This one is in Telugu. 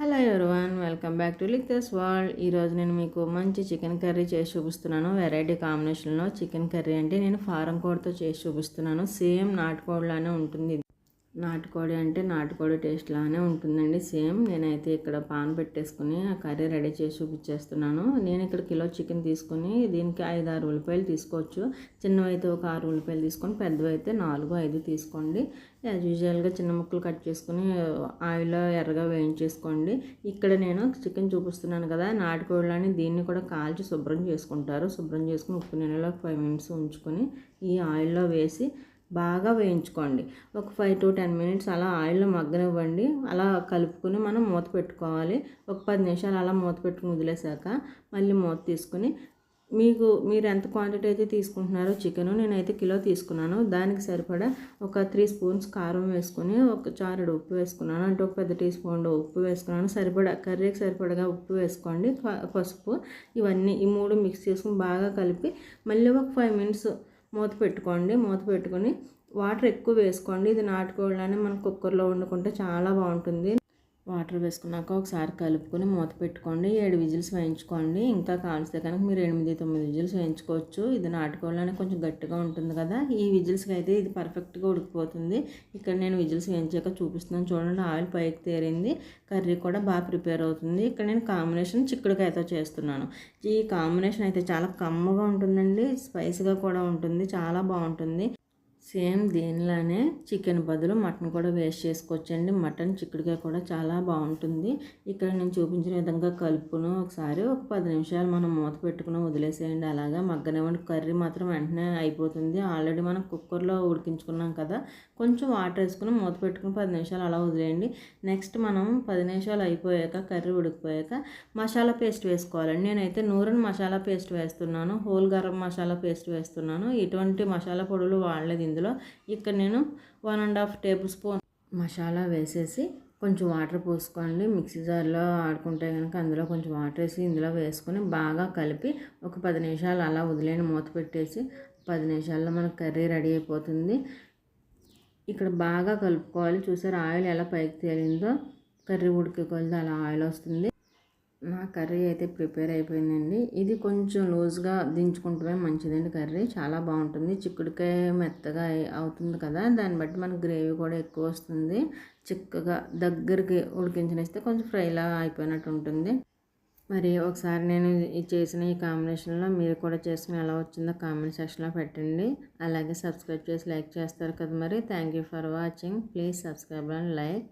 Hello everyone welcome back to lick this world ఈరోజు నేను మీకు మంచి చికెన్ కర్రీ చేసి చూపిస్తున్నాను. వెరైటీ కాంబినేషన్లో చికెన్ కర్రీ అంటే నేను ఫారం కోడ్తో చేసి చూపిస్తున్నాను. సేమ్ నాటుకోడ్లానే ఉంటుంది. నాటుకోడి అంటే నాటుకోడి టేస్ట్ లానే ఉంటుందండి. సేమ్ నేనైతే ఇక్కడ పాన్ పెట్టేసుకుని ఆ కర్రీ రెడీ చేసి చూపించేస్తున్నాను. నేను ఇక్కడ కిలో చికెన్ తీసుకుని దీనికి ఐదు ఆరు ఉల్లిపాయలు తీసుకోవచ్చు. చిన్నవైతే ఒక ఆరు ఉల్లిపాయలు తీసుకొని పెద్దవైతే నాలుగు ఐదు తీసుకోండి. యాజ్ యూజువల్గా చిన్న ముక్కలు కట్ చేసుకుని ఆయిల్లో ఎర్రగా వేయించేసుకోండి. ఇక్కడ నేను చికెన్ చూపిస్తున్నాను కదా నాటుకోళ్ళని దీన్ని కూడా కాల్చి శుభ్రం చేసుకుంటారు. శుభ్రం చేసుకుని ఉప్పు నీళ్ళలో ఫైవ్ మినిట్స్ ఉంచుకొని ఈ ఆయిల్లో వేసి బాగా వేయించుకోండి. ఒక ఫైవ్ టు టెన్ మినిట్స్ అలా ఆయిల్లో మగ్గనివ్వండి. అలా కలుపుకొని మనం మూత పెట్టుకోవాలి. ఒక పది నిమిషాలు అలా మూత పెట్టుకుని వదిలేసాక మళ్ళీ మూత తీసుకుని మీకు మీరు ఎంత క్వాంటిటీ అయితే తీసుకుంటున్నారో చికెన్ నేనైతే కిలో తీసుకున్నాను. దానికి సరిపడా ఒక త్రీ స్పూన్స్ కారం వేసుకుని ఒక చారుడు ఉప్పు వేసుకున్నాను. అంటే ఒక పెద్ద టీ స్పూన్ ఉప్పు వేసుకున్నాను. సరిపడా కర్రీకి సరిపడగా ఉప్పు వేసుకోండి. పసుపు ఇవన్నీ ఈ మూడు మిక్స్ చేసుకుని బాగా కలిపి మళ్ళీ ఒక ఫైవ్ మినిట్స్ మూత పెట్టుకోండి. మూత పెట్టుకొని వాటర్ ఎక్కువ వేసుకోండి. ఇది నాటుకోవాలని మనం కుక్కర్లో వండుకుంటే చాలా బాగుంటుంది. వాటర్ వేసుకున్నాక ఒకసారి కలుపుకొని మూత పెట్టుకోండి. ఏడు విజిల్స్ వేయించుకోండి. ఇంకా కాల్స్తే కనుక మీరు ఎనిమిది తొమ్మిది విజిల్స్ వేయించుకోవచ్చు. ఇది నాటుకోవాలని కొంచెం గట్టిగా ఉంటుంది కదా. ఈ విజిల్స్కి అయితే ఇది పర్ఫెక్ట్గా ఉడికిపోతుంది. ఇక్కడ నేను విజిల్స్ వేయించాక చూపిస్తున్నాను చూడండి. ఆయిల్ పైకి తేరింది. కర్రీ కూడా బాగా ప్రిపేర్ అవుతుంది. ఇక్కడ నేను కాంబినేషన్ చిక్కుడుకాయతో చేస్తున్నాను. ఈ కాంబినేషన్ అయితే చాలా కమ్మగా ఉంటుందండి. స్పైసీగా కూడా ఉంటుంది. చాలా బాగుంటుంది. సేమ్ దీనిలానే చికెన్ బదులు మటన్ కూడా వేస్ట్ చేసుకోవచ్చండి. మటన్ చిక్కుడుకాయ కూడా చాలా బాగుంటుంది. ఇక్కడ నేను చూపించిన విధంగా కలుపును. ఒకసారి ఒక పది నిమిషాలు మనం మూత పెట్టుకుని వదిలేసేయండి. అలాగా మగ్గనివ్వండి. కర్రీ మాత్రం వెంటనే అయిపోతుంది. ఆల్రెడీ మనం కుక్కర్లో ఉడికించుకున్నాం కదా కొంచెం వాటర్ వేసుకుని మూత పెట్టుకుని పది నిమిషాలు అలా వదిలేయండి. నెక్స్ట్ మనం పది నిమిషాలు అయిపోయాక కర్రీ ఉడికిపోయాక మసాలా పేస్ట్ వేసుకోవాలండి. నేనైతే నూరన్ మసాలా పేస్ట్ వేస్తున్నాను. హోల్ గరం మసాలా పేస్ట్ వేస్తున్నాను. ఇటువంటి మసాలా పొడులు వాడలేదు ఇందులో ఇక్కడ నేను one and half table spoon masala వేసేసి కొంచెం వాటర్ పోసుకోండి. మిక్సీ జార్లో ఆడుకుంటే కనుక అందులో కొంచెం వాటర్ వేసి ఇందులో వేసుకొని బాగా కలిపి ఒక పది నిమిషాలు అలా వదిలేని మూత పెట్టేసి పది నిమిషాల్లో మనకు కర్రీ రెడీ అయిపోతుంది. ఇక్కడ బాగా కలుపుకోవాలి. చూసారు ఆయిల్ ఎలా పైకి తేలిందో? కర్రీ ఉడికి కొలిది అలా ఆయిల్ వస్తుంది. నా కర్రీ అయితే ప్రిపేర్ అయిపోయిందండి. ఇది కొంచెం లూజ్గా దించుకుంటమే మంచిదండి కర్రీ. చాలా బాగుంటుంది. చిక్కుడుకాయ మెత్తగా అవుతుంది కదా దాన్ని బట్టి మనకు గ్రేవీ కూడా ఎక్కువ వస్తుంది. చిక్కగా దగ్గరికి ఉడికించనిస్తే కొంచెం ఫ్రైలా అయిపోయినట్టు ఉంటుంది. మరి ఒకసారి నేను చేసిన ఈ కాంబినేషన్లో మీరు కూడా చేసుకుని ఎలా వచ్చిందో కామెంట్ సెక్షన్లో పెట్టండి. అలాగే సబ్స్క్రైబ్ చేసి లైక్ చేస్తారు కదా మరి. Thank you for watching. Please subscribe and like.